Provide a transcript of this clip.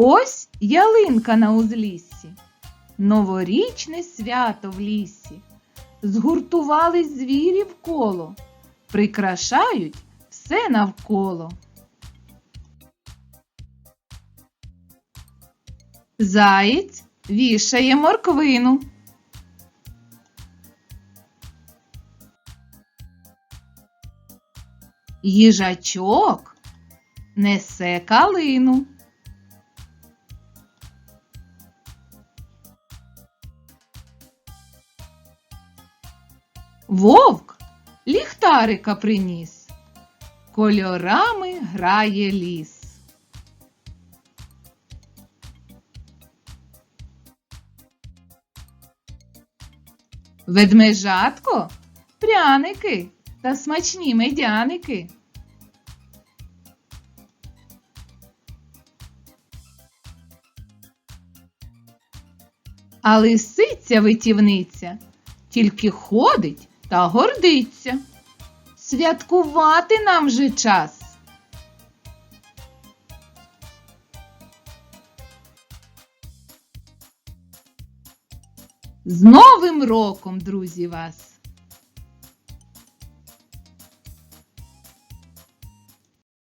Ось ялинка на узліссі, новорічне свято в лісі. Згуртувались звірі в коло, прикрашають все навколо. Заєць вішає морквину. Їжачок несе калину. Вовк ліхтарика приніс, кольорами грає ліс. Ведмежатко пряники та смачні медяники. А лисиця витівниця тільки ходить та гордиться. Святкувати нам же час. З Новим роком, друзі, вас!